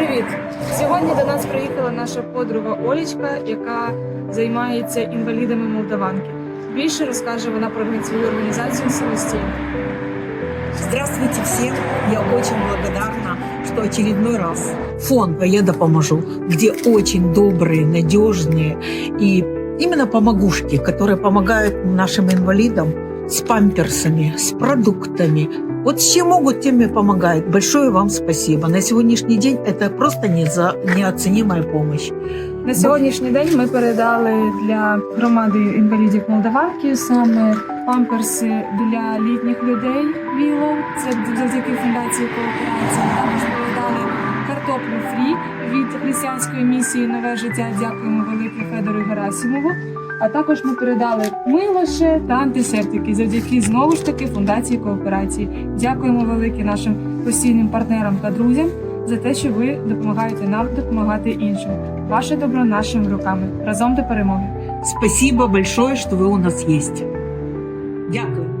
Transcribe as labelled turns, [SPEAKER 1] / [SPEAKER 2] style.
[SPEAKER 1] Привіт! Сьогодні до нас приїхала наша подруга Олічка, яка займається інвалідами Молдаванки. Більше розкаже вона про свою організацію самостійно.
[SPEAKER 2] Здравствуйте всем! Я очень благодарна, что очередной раз фонд «Я допоможу», где очень добрые, надежные и именно помогушки, которые помогают нашим инвалидам с памперсами, с продуктами. Вот чем могут, тем и помогают. Большое вам спасибо. На сегодняшний день это просто неоценимая помощь.
[SPEAKER 1] На сьогоднішній день ми передали для громади інвалідів Молдаванки саме памперси для літніх людей Віло. Це завдяки фундації кооперації. Також передали картоплю фрі від християнської місії Нове життя. Дякуємо велике Федору Герасимову. А також ми передали милоше та антисептики завдяки знову ж таки фундації кооперації. Дякуємо велике нашим постійним партнерам та друзям за те, що ви допомагаєте нам допомагати іншим. Ваше добро нашими руками. Разом до перемоги.
[SPEAKER 2] Спасибо большое, что вы у нас есть. Дякую.